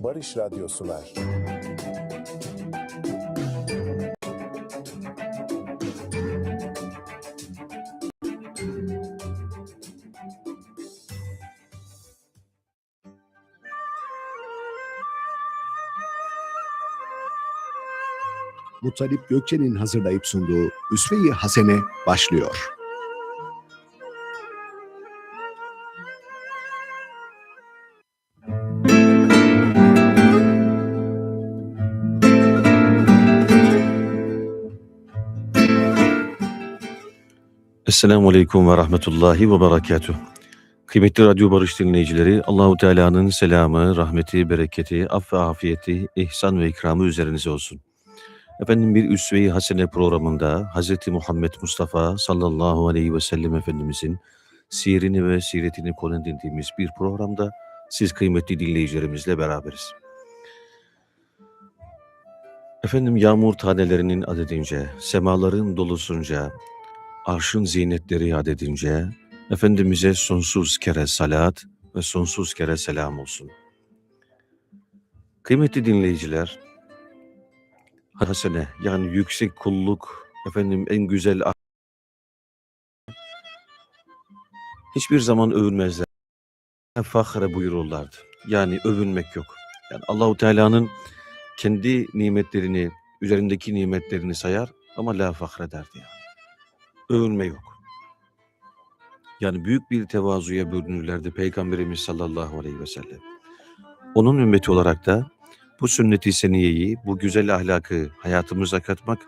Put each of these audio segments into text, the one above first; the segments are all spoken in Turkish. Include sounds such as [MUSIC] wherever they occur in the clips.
Barış Radyo sunar. Muttalip Gökçe'nin hazırlayıp sunduğu Üsve-i Hasene başlıyor. Esselamu Aleyküm ve Rahmetullahi ve Berekatuh. Kıymetli Radyo Barış dinleyicileri, Allahu Teala'nın selamı, rahmeti, bereketi, aff ve afiyeti, ihsan ve ikramı üzerinize olsun. Efendim bir Üsve-i Hasene programında Hz. Muhammed Mustafa sallallahu aleyhi ve sellem Efendimizin sirini ve siretini konu edindiğimiz bir programda siz kıymetli dinleyicilerimizle beraberiz. Efendim yağmur tanelerinin adedince, semaların dolusunca, arşın zinetleri yad edince, Efendimiz'e sonsuz kere salat ve sonsuz kere selam olsun. Kıymetli dinleyiciler, hasene yani yüksek kulluk, efendim en güzel hiçbir zaman övünmezler. Fahre buyururlardı. Yani övünmek yok. Yani Allahu Teala'nın kendi nimetlerini, üzerindeki nimetlerini sayar ama la fahre derdi yani övünme yok. Yani büyük bir tevazuya bürünürlerdi Peygamberimiz sallallahu aleyhi ve sellem. Onun ümmeti olarak da bu sünnet-i seniyeyi, bu güzel ahlakı hayatımıza katmak,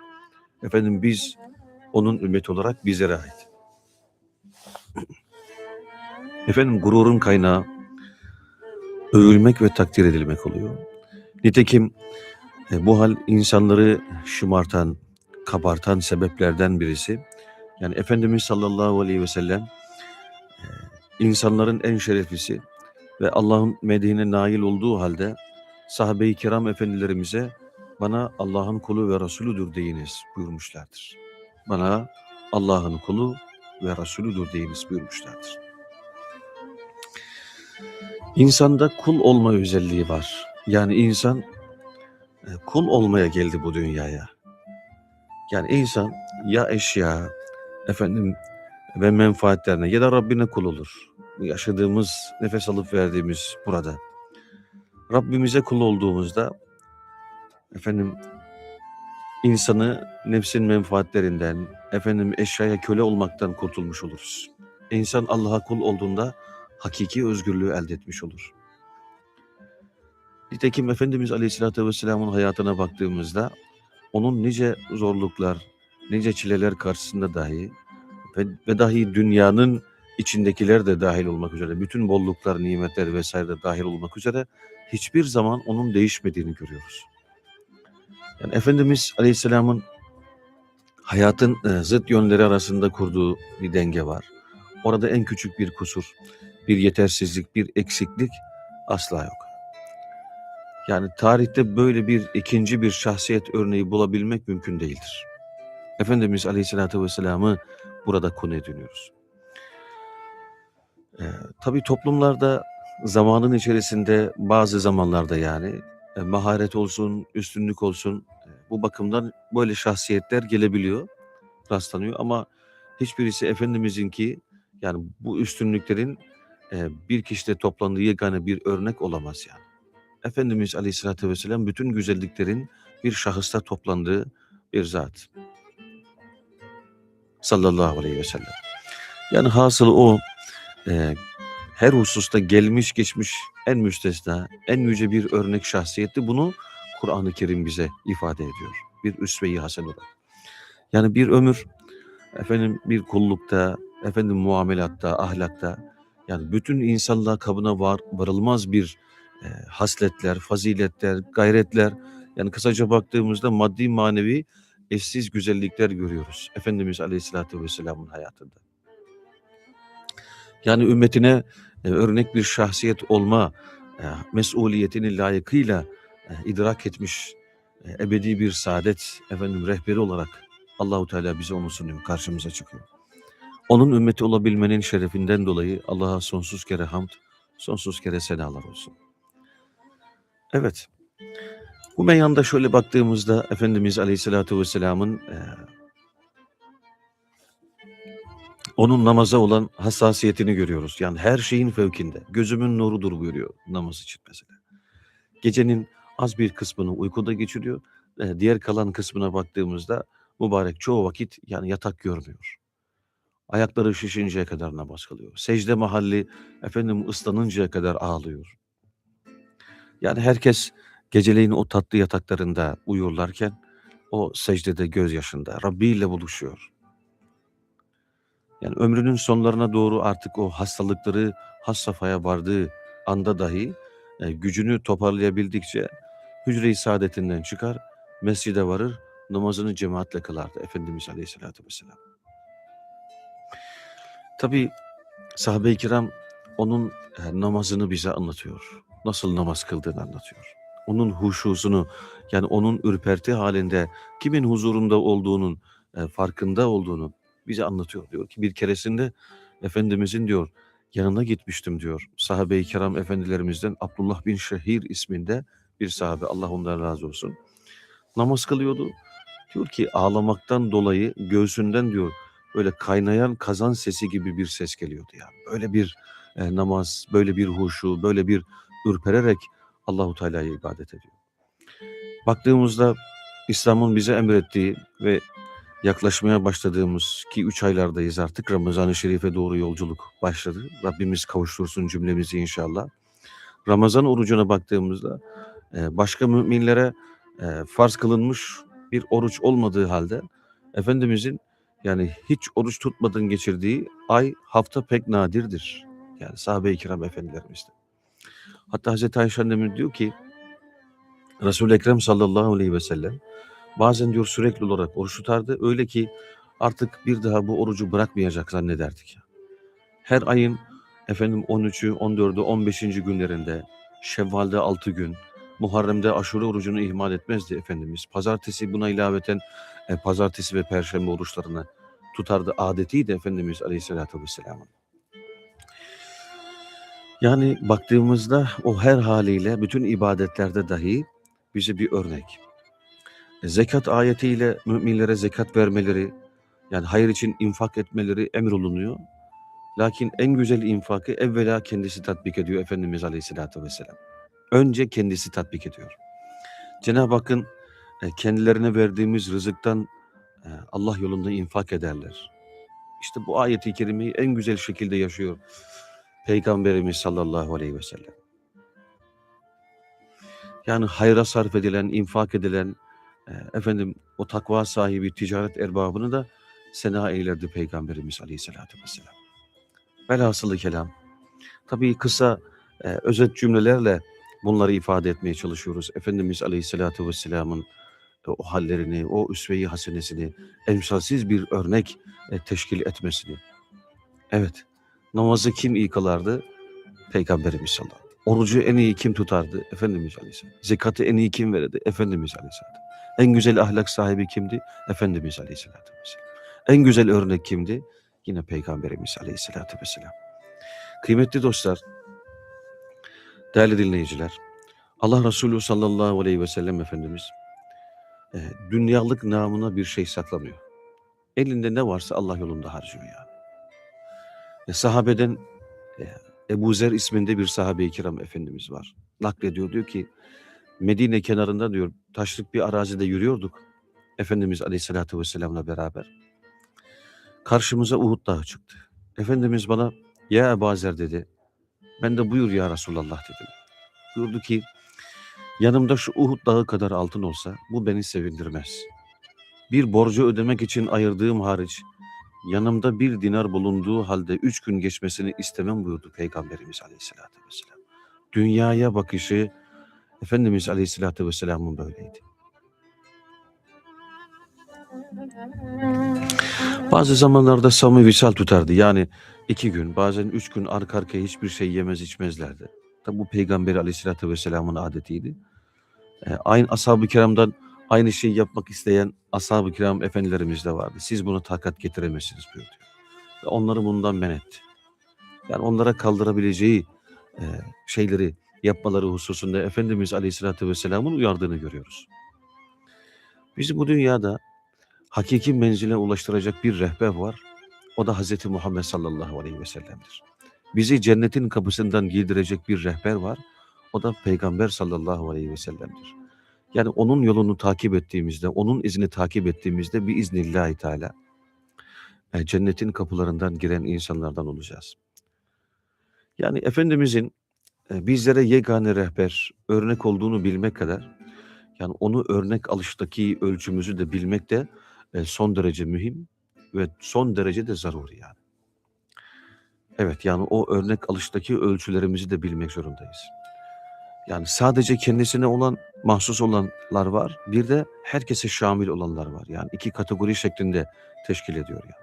efendim biz onun ümmeti olarak bizlere ait. [CLEARS THROAT] Efendim gururun kaynağı övülmek ve takdir edilmek oluyor. Nitekim e, bu hal insanları şımartan, kabartan sebeplerden birisi yani Efendimiz sallallahu aleyhi ve sellem e, insanların en şereflisi ve Allah'ın medine nail olduğu halde sahabe-i kiram efendilerimize bana Allah'ın kulu ve Resulüdür deyiniz buyurmuşlardır. Bana Allah'ın kulu ve Resulüdür deyiniz buyurmuşlardır. İnsanda kul olma özelliği var. Yani insan e, kul olmaya geldi bu dünyaya. Yani insan ya eşya, efendim ve menfaatlerine ya da Rabbine kul olur. Yaşadığımız, nefes alıp verdiğimiz burada. Rabbimize kul olduğumuzda efendim insanı nefsin menfaatlerinden, efendim eşyaya köle olmaktan kurtulmuş oluruz. İnsan Allah'a kul olduğunda hakiki özgürlüğü elde etmiş olur. Nitekim Efendimiz Aleyhisselatü Vesselam'ın hayatına baktığımızda onun nice zorluklar, nice çileler karşısında dahi ve, ve dahi dünyanın içindekiler de dahil olmak üzere, bütün bolluklar, nimetler vesaire de dahil olmak üzere hiçbir zaman onun değişmediğini görüyoruz. Yani Efendimiz Aleyhisselam'ın hayatın e, zıt yönleri arasında kurduğu bir denge var. Orada en küçük bir kusur, bir yetersizlik, bir eksiklik asla yok. Yani tarihte böyle bir ikinci bir şahsiyet örneği bulabilmek mümkün değildir. Efendimiz Aleyhisselatü Vesselam'ı burada konu ediniyoruz. Ee, tabii toplumlarda zamanın içerisinde bazı zamanlarda yani e, maharet olsun, üstünlük olsun e, bu bakımdan böyle şahsiyetler gelebiliyor, rastlanıyor ama hiçbirisi Efendimiz'inki yani bu üstünlüklerin e, bir kişide toplandığı yegane bir örnek olamaz yani. Efendimiz Aleyhisselatü Vesselam bütün güzelliklerin bir şahısta toplandığı bir zat. Sallallahu aleyhi ve sellem. Yani hasıl o e, her hususta gelmiş geçmiş en müstesna, en yüce bir örnek şahsiyetti. Bunu Kur'an-ı Kerim bize ifade ediyor. Bir üsve-i hasen olarak. Yani bir ömür efendim bir kullukta, efendim muamelatta, ahlakta yani bütün insanlığa kabına var, varılmaz bir e, hasletler, faziletler, gayretler yani kısaca baktığımızda maddi manevi eşsiz güzellikler görüyoruz Efendimiz Aleyhisselatü Vesselam'ın hayatında. Yani ümmetine e, örnek bir şahsiyet olma e, mesuliyetini layıkıyla e, idrak etmiş e, ebedi bir saadet efendim rehberi olarak Allahu Teala bize onu sunuyor, karşımıza çıkıyor. Onun ümmeti olabilmenin şerefinden dolayı Allah'a sonsuz kere hamd, sonsuz kere senalar olsun. Evet. Bu meyanda şöyle baktığımızda Efendimiz Aleyhisselatü Vesselam'ın e, onun namaza olan hassasiyetini görüyoruz. Yani her şeyin fevkinde. Gözümün nurudur buyuruyor namaz için mesela. Gecenin az bir kısmını uykuda geçiriyor. E, diğer kalan kısmına baktığımızda mübarek çoğu vakit yani yatak görmüyor. Ayakları şişinceye kadar namaz kılıyor. Secde mahalli efendim ıslanıncaya kadar ağlıyor. Yani herkes geceleyin o tatlı yataklarında uyurlarken o secdede gözyaşında Rabbi ile buluşuyor. Yani ömrünün sonlarına doğru artık o hastalıkları has safhaya vardığı anda dahi e, gücünü toparlayabildikçe hücre-i saadetinden çıkar, mescide varır, namazını cemaatle kılardı Efendimiz Aleyhisselatü Vesselam. Tabi sahabe-i kiram onun e, namazını bize anlatıyor. Nasıl namaz kıldığını anlatıyor. Onun huşusunu yani onun ürperti halinde kimin huzurunda olduğunun e, farkında olduğunu bize anlatıyor. Diyor ki bir keresinde Efendimizin diyor yanına gitmiştim diyor. Sahabe-i kiram efendilerimizden Abdullah bin Şehir isminde bir sahabe Allah ondan razı olsun. Namaz kılıyordu. Diyor ki ağlamaktan dolayı göğsünden diyor böyle kaynayan kazan sesi gibi bir ses geliyordu yani. Böyle bir e, namaz, böyle bir huşu, böyle bir ürpererek Allahu Teala'ya ibadet ediyor. Baktığımızda İslam'ın bize emrettiği ve yaklaşmaya başladığımız ki üç aylardayız artık Ramazan-ı Şerif'e doğru yolculuk başladı. Rabbimiz kavuştursun cümlemizi inşallah. Ramazan orucuna baktığımızda e, başka müminlere e, farz kılınmış bir oruç olmadığı halde Efendimizin yani hiç oruç tutmadığın geçirdiği ay hafta pek nadirdir. Yani sahabe-i kiram efendilerimizde. Hatta Hazreti Ayşe annemiz diyor ki Resul-i Ekrem sallallahu aleyhi ve sellem bazen diyor sürekli olarak oruç tutardı. Öyle ki artık bir daha bu orucu bırakmayacak zannederdik. Her ayın efendim 13'ü, 14'ü, 15. günlerinde Şevval'de 6 gün, Muharrem'de aşure orucunu ihmal etmezdi Efendimiz. Pazartesi buna ilaveten e, pazartesi ve perşembe oruçlarını tutardı. Adetiydi Efendimiz Aleyhisselatü Vesselam'ın. Yani baktığımızda o her haliyle bütün ibadetlerde dahi bize bir örnek. E, zekat ayetiyle müminlere zekat vermeleri, yani hayır için infak etmeleri emrolunuyor. Lakin en güzel infakı evvela kendisi tatbik ediyor Efendimiz Aleyhisselatü Vesselam. Önce kendisi tatbik ediyor. Cenab-ı Hakk'ın e, kendilerine verdiğimiz rızıktan e, Allah yolunda infak ederler. İşte bu ayeti kerimeyi en güzel şekilde yaşıyor Peygamberimiz sallallahu aleyhi ve sellem. Yani hayra sarf edilen, infak edilen, e, efendim o takva sahibi ticaret erbabını da sena eylerdi Peygamberimiz aleyhissalatü vesselam. Velhasılı kelam. Tabii kısa e, özet cümlelerle bunları ifade etmeye çalışıyoruz. Efendimiz aleyhissalatü vesselamın o hallerini, o üsve-i hasenesini, emsalsiz bir örnek e, teşkil etmesini. Evet, namazı kim iyi kılardı? Peygamberimiz sallallahu aleyhi ve sellem. Orucu en iyi kim tutardı? Efendimiz aleyhisselam. Zekatı en iyi kim verirdi? Efendimiz aleyhisselam. En güzel ahlak sahibi kimdi? Efendimiz aleyhisselatü vesselam. En güzel örnek kimdi? Yine Peygamberimiz aleyhisselatü vesselam. Kıymetli dostlar, değerli dinleyiciler, Allah Resulü sallallahu aleyhi ve sellem Efendimiz e, dünyalık namına bir şey saklamıyor. Elinde ne varsa Allah yolunda harcıyor yani. E, sahabeden e, Ebu Zer isminde bir sahabe-i kiram efendimiz var. Naklediyor diyor ki Medine kenarında diyor taşlık bir arazide yürüyorduk. Efendimiz Aleyhisselatü Vesselam'la beraber. Karşımıza Uhud Dağı çıktı. Efendimiz bana ya Ebu Zer dedi. Ben de buyur ya Resulallah dedim. Buyurdu ki yanımda şu Uhud Dağı kadar altın olsa bu beni sevindirmez. Bir borcu ödemek için ayırdığım hariç yanımda bir dinar bulunduğu halde üç gün geçmesini istemem buyurdu Peygamberimiz Aleyhisselatü Vesselam. Dünyaya bakışı Efendimiz Aleyhisselatü Vesselam'ın böyleydi. Bazı zamanlarda Sami visal tutardı. Yani iki gün bazen üç gün arka arkaya hiçbir şey yemez içmezlerdi. Tabi bu Peygamber Aleyhisselatü Vesselam'ın adetiydi. Ee, aynı ashab-ı kiramdan aynı şeyi yapmak isteyen ashab-ı kiram efendilerimiz de vardı. Siz bunu takat getiremezsiniz buyurdu. Ve onları bundan men etti. Yani onlara kaldırabileceği e, şeyleri yapmaları hususunda Efendimiz Aleyhisselatü Vesselam'ın uyardığını görüyoruz. Bizi bu dünyada hakiki menzile ulaştıracak bir rehber var. O da Hz. Muhammed sallallahu aleyhi ve sellem'dir. Bizi cennetin kapısından giydirecek bir rehber var. O da Peygamber sallallahu aleyhi ve sellem'dir. Yani onun yolunu takip ettiğimizde, onun izini takip ettiğimizde bir iznillahi teala cennetin kapılarından giren insanlardan olacağız. Yani Efendimizin e, bizlere yegane rehber, örnek olduğunu bilmek kadar, yani onu örnek alıştaki ölçümüzü de bilmek de e, son derece mühim ve son derece de zaruri yani. Evet yani o örnek alıştaki ölçülerimizi de bilmek zorundayız. Yani sadece kendisine olan, mahsus olanlar var. Bir de herkese şamil olanlar var. Yani iki kategori şeklinde teşkil ediyor yani.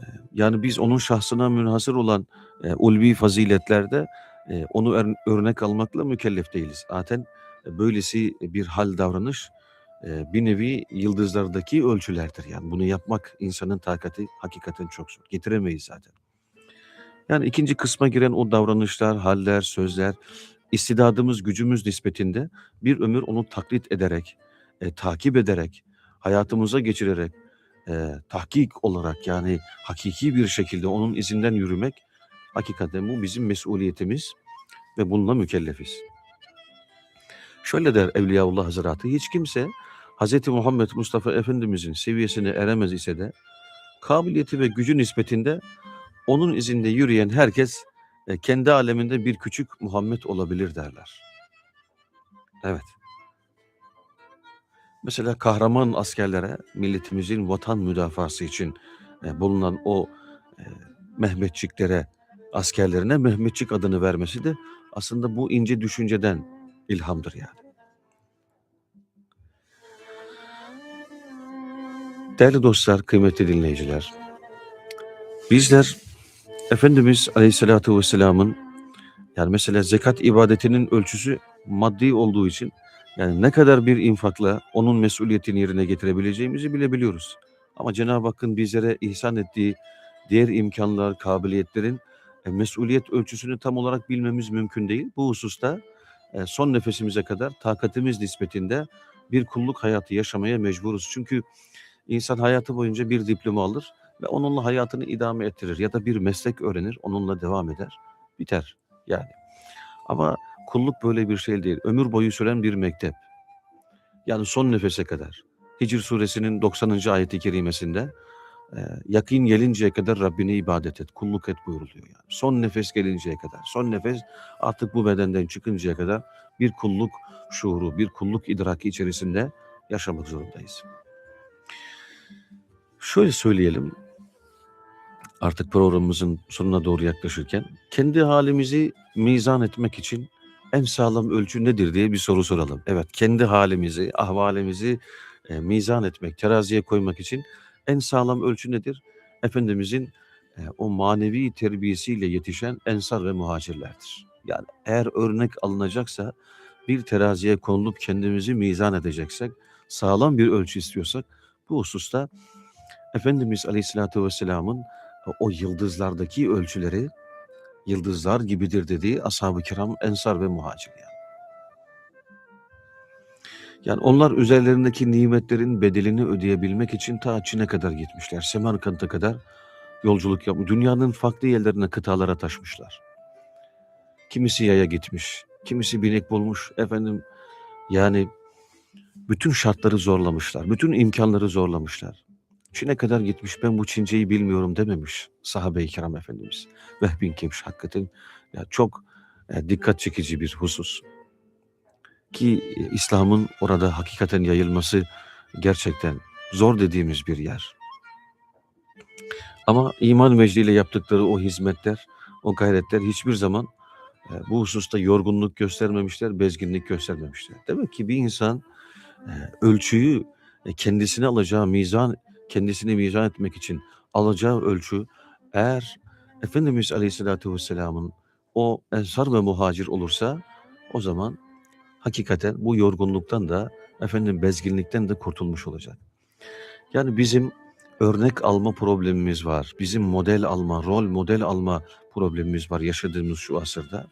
E, Yani biz onun şahsına münhasır olan e, ulvi faziletlerde e, onu ör- örnek almakla mükellef değiliz. Zaten e, böylesi bir hal davranış e, bir nevi yıldızlardaki ölçülerdir. Yani bunu yapmak insanın takati hakikaten çok zor. Getiremeyiz zaten. Yani ikinci kısma giren o davranışlar, haller, sözler, istidadımız, gücümüz nispetinde bir ömür onu taklit ederek, e, takip ederek, hayatımıza geçirerek, e, tahkik olarak yani hakiki bir şekilde onun izinden yürümek hakikaten bu bizim mesuliyetimiz ve bununla mükellefiz. Şöyle der Evliyaullah Hazretleri, hiç kimse Hz. Muhammed Mustafa Efendimizin seviyesine eremez ise de kabiliyeti ve gücü nispetinde onun izinde yürüyen herkes e, kendi aleminde bir küçük Muhammed olabilir derler. Evet. Mesela kahraman askerlere milletimizin vatan müdafası için e, bulunan o e, Mehmetçiklere, askerlerine Mehmetçik adını vermesi de aslında bu ince düşünceden ilhamdır yani. Değerli dostlar, kıymetli dinleyiciler, bizler Efendimiz Aleyhisselatü Vesselam'ın yani mesela zekat ibadetinin ölçüsü maddi olduğu için yani ne kadar bir infakla onun mesuliyetini yerine getirebileceğimizi bilebiliyoruz. Ama Cenab-ı Hakk'ın bizlere ihsan ettiği diğer imkanlar, kabiliyetlerin e, mesuliyet ölçüsünü tam olarak bilmemiz mümkün değil. Bu hususta e, son nefesimize kadar takatimiz nispetinde bir kulluk hayatı yaşamaya mecburuz. Çünkü insan hayatı boyunca bir diploma alır ve onunla hayatını idame ettirir ya da bir meslek öğrenir, onunla devam eder, biter yani. Ama kulluk böyle bir şey değil. Ömür boyu süren bir mektep. Yani son nefese kadar. Hicr suresinin 90. ayeti kerimesinde yakin gelinceye kadar Rabbine ibadet et, kulluk et buyuruluyor. Yani. Son nefes gelinceye kadar. Son nefes artık bu bedenden çıkıncaya kadar bir kulluk şuuru, bir kulluk idraki içerisinde yaşamak zorundayız. Şöyle söyleyelim, artık programımızın sonuna doğru yaklaşırken kendi halimizi mizan etmek için en sağlam ölçü nedir diye bir soru soralım. Evet, kendi halimizi, ahvalimizi e, mizan etmek, teraziye koymak için en sağlam ölçü nedir? Efendimizin e, o manevi terbiyesiyle yetişen ensar ve muhacirlerdir. Yani eğer örnek alınacaksa bir teraziye konulup kendimizi mizan edeceksek, sağlam bir ölçü istiyorsak bu hususta Efendimiz Aleyhisselatü Vesselam'ın o yıldızlardaki ölçüleri yıldızlar gibidir dediği ashab-ı kiram, ensar ve muhacir yani. Yani onlar üzerlerindeki nimetlerin bedelini ödeyebilmek için ta Çin'e kadar gitmişler. Semerkant'a kadar yolculuk yapmış. Dünyanın farklı yerlerine, kıtalara taşmışlar. Kimisi yaya gitmiş, kimisi binek bulmuş. Efendim yani bütün şartları zorlamışlar, bütün imkanları zorlamışlar. Çin'e kadar gitmiş ben bu Çinceyi bilmiyorum dememiş sahabe-i kiram efendimiz. Vehbin Kemş hakikaten ya çok e, dikkat çekici bir husus. Ki e, İslam'ın orada hakikaten yayılması gerçekten zor dediğimiz bir yer. Ama iman mecliyle yaptıkları o hizmetler, o gayretler hiçbir zaman e, bu hususta yorgunluk göstermemişler, bezginlik göstermemişler. Demek ki bir insan e, ölçüyü e, kendisine alacağı mizan kendisini mizan etmek için alacağı ölçü eğer Efendimiz Aleyhisselatü Vesselam'ın o ensar ve muhacir olursa o zaman hakikaten bu yorgunluktan da efendim bezginlikten de kurtulmuş olacak. Yani bizim örnek alma problemimiz var. Bizim model alma, rol model alma problemimiz var yaşadığımız şu asırda.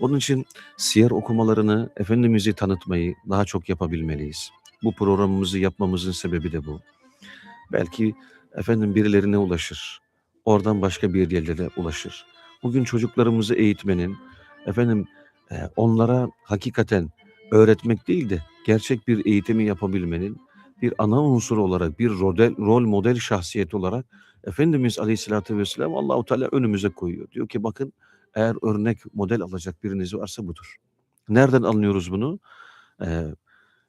Onun için siyer okumalarını, Efendimiz'i tanıtmayı daha çok yapabilmeliyiz. Bu programımızı yapmamızın sebebi de bu. Belki efendim birilerine ulaşır. Oradan başka bir yerlere ulaşır. Bugün çocuklarımızı eğitmenin, efendim e, onlara hakikaten öğretmek değil de gerçek bir eğitimi yapabilmenin bir ana unsur olarak, bir rol, rol model şahsiyet olarak Efendimiz Aleyhisselatü Vesselam Allahu Teala önümüze koyuyor. Diyor ki bakın eğer örnek model alacak biriniz varsa budur. Nereden anlıyoruz bunu? Ee,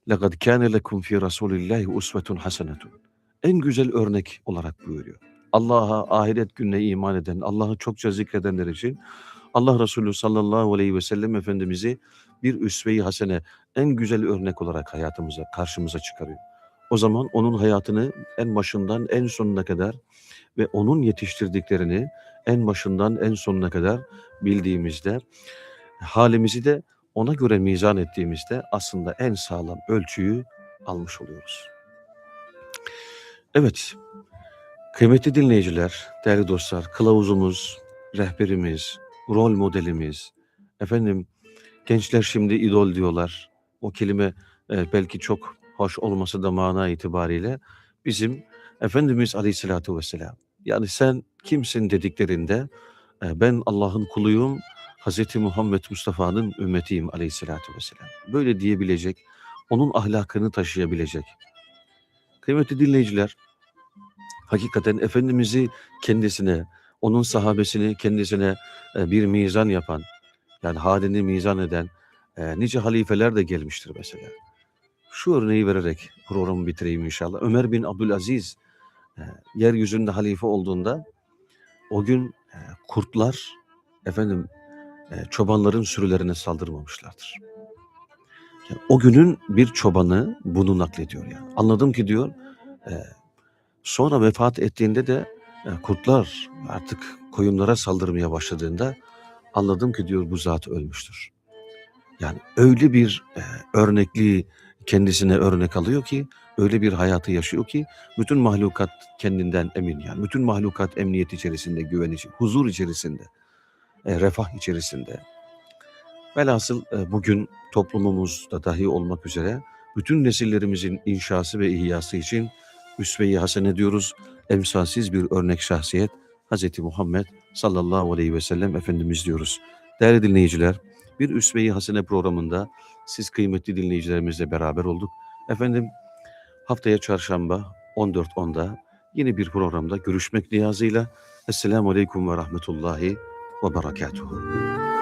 لَقَدْ كَانَ لَكُمْ فِي رَسُولِ اللّٰهِ اُسْوَةٌ حَسَنَةٌ en güzel örnek olarak buyuruyor. Allah'a, ahiret gününe iman eden, Allah'ı çokça zikredenler için Allah Resulü sallallahu aleyhi ve sellem Efendimiz'i bir üsve-i hasene, en güzel örnek olarak hayatımıza, karşımıza çıkarıyor. O zaman onun hayatını en başından en sonuna kadar ve onun yetiştirdiklerini en başından en sonuna kadar bildiğimizde halimizi de ona göre mizan ettiğimizde aslında en sağlam ölçüyü almış oluyoruz. Evet, kıymetli dinleyiciler, değerli dostlar, kılavuzumuz, rehberimiz, rol modelimiz, efendim gençler şimdi idol diyorlar. O kelime e, belki çok hoş olmasa da mana itibariyle bizim Efendimiz Aleyhisselatü Vesselam. Yani sen kimsin dediklerinde e, ben Allah'ın kuluyum, Hz. Muhammed Mustafa'nın ümmetiyim Aleyhisselatü Vesselam. Böyle diyebilecek, onun ahlakını taşıyabilecek. Kıymetli dinleyiciler, hakikaten Efendimiz'i kendisine, onun sahabesini kendisine e, bir mizan yapan, yani halini mizan eden e, nice halifeler de gelmiştir mesela. Şu örneği vererek programı bitireyim inşallah. Ömer bin Abdülaziz e, yeryüzünde halife olduğunda o gün kurtlar efendim çobanların sürülerine saldırmamışlardır. O günün bir çobanı bunu naklediyor yani. Anladım ki diyor e, sonra vefat ettiğinde de e, kurtlar artık koyunlara saldırmaya başladığında anladım ki diyor bu zat ölmüştür. Yani öyle bir e, örnekliği kendisine örnek alıyor ki öyle bir hayatı yaşıyor ki bütün mahlukat kendinden emin yani. Bütün mahlukat emniyet içerisinde, güven içerisinde, huzur içerisinde, e, refah içerisinde. Velhasıl e, bugün toplumumuzda dahi olmak üzere bütün nesillerimizin inşası ve ihyası için üsve-i hasene diyoruz. Emsalsiz bir örnek şahsiyet Hz. Muhammed sallallahu aleyhi ve sellem Efendimiz diyoruz. Değerli dinleyiciler, bir üsve-i hasene programında siz kıymetli dinleyicilerimizle beraber olduk. Efendim haftaya çarşamba 14.10'da yeni bir programda görüşmek niyazıyla. Esselamu Aleyküm ve Rahmetullahi ve Berekatuhu.